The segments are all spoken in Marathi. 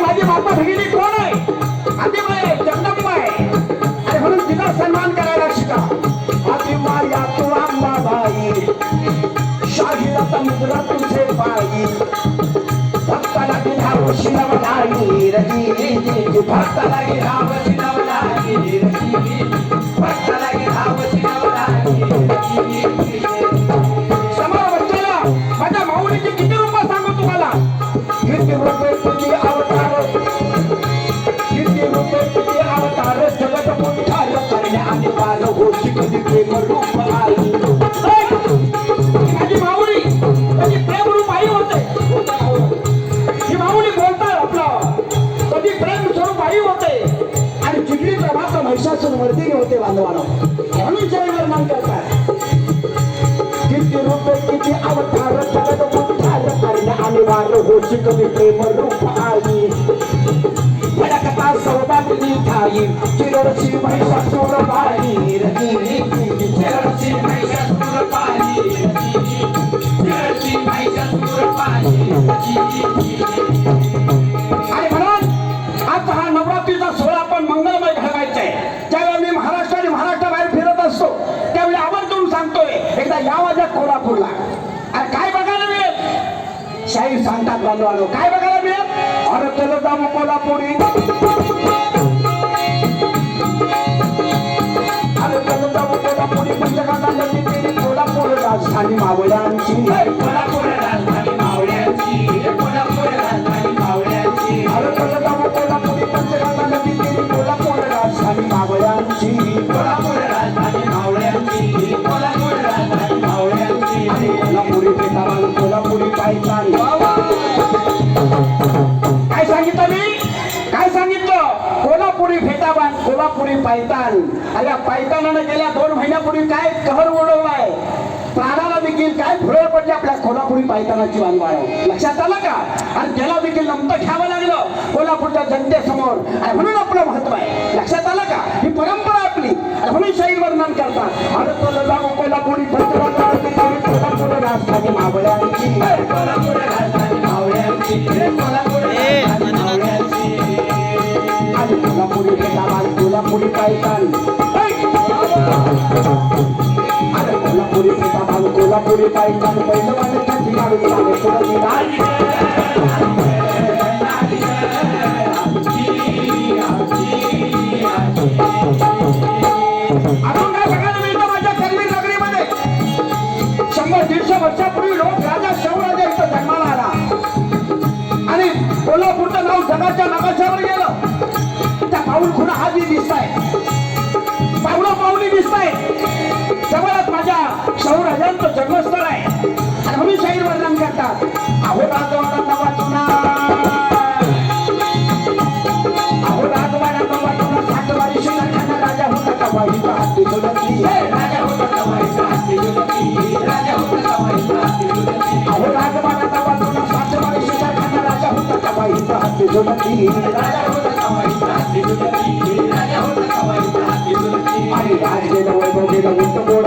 माझी माता भगिनी कोण आहे? पायी भक्ताला रजी भक्ताला रजी होते बांधवानो म्हणून जय वर्णन करतात किती रुपये किती अवतार जगत पुंठार करण्या आणि होशी कमी प्रेम रूप आई भडकता सौदामिनी ठाई चिरडची महिषासुर बाई रती कोल्हापूरला. आणि काय बघायला मिळेल? शाहीर सांगतात बांधवानो काय बघायला मिळेल? अरे चलो जाऊ कोल्हापुरी अरे कोल्हापूर राजधानी मावळ्यांची. कोल्हापूर राजधानी मावळ्यांची कोल्हापुरी पायतान. या पायतानानं गेल्या दोन महिन्यापूर्वी काय कहर उडवलाय? प्राणाला देखील काय फुरळ पडली आपल्या कोल्हापुरी पायतानाची वानवाळ? लक्षात आलं का? आणि त्याला देखील नमतं घ्यावं लागलं. कोल्हापूरच्या जनतेसमोर. आणि म्हणून आपलं महत्त्व आहे. लक्षात आलं का? ही परंपरा आपली. आणि म्हणून शाही वर्णन करतात. भारत कोल्हापुरी पंचवाटी अरे कोल्हापुरी पेटाबाल कोल्हापुरी पायतान पहिलं वाटत थंडी काढून लागे पुढं निघाल अजून काय बघायला मिळतं माझ्या कर्मी नगरीमध्ये शंभर दीडशे वर्षापूर्वी लोक राजा शिवराजा इथं जन्माला आला आणि कोल्हापूरचं नाव जगाच्या नकाशावर गेलं. त्या पाऊल खुणा हा जी दिसत आहे शिवराजांचं जन्मस्थळ आहे. आणि म्हणून शाहीर वर्णन करतात. अहो राजवाडा नवा चुना अहो राजवाडा नवा चुना सातवारी शिवराजांना राजा होता का वाईचा हाती झुलती राजा होता का वाईचा हाती झुलती राजा होता का वाईचा हाती झुलती अहो राजवाडा नवा चुना सातवारी शिवराजांना राजा होता का वाईचा हाती झुलती राजा होता का वाईचा हाती झुलती राजा होता का वाईचा हाती झुलती आणि राज गेलं वैभव गेलं उंट गोड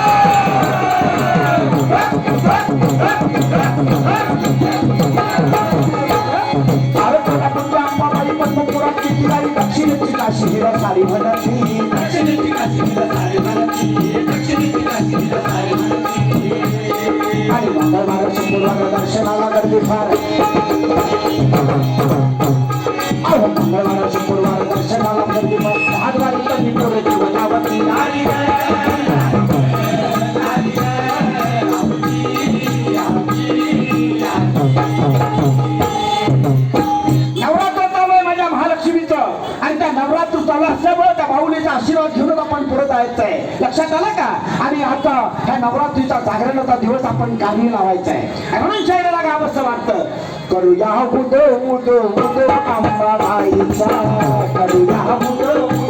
मंगळवार दर्शनाला गर्दी फार. अहो मंगळवार दर्शनाला गर्दी फार. भागवारी तर पुरत आहेत आहे लक्षात आलं का? आणि आता ह्या नवरात्रीचा जागरणाचा दिवस आपण कामी लावायचा आहे. म्हणून शायराला गाव असं वाटतं. करूया उदो उदो उदो अंबाबाईचा करूया उदो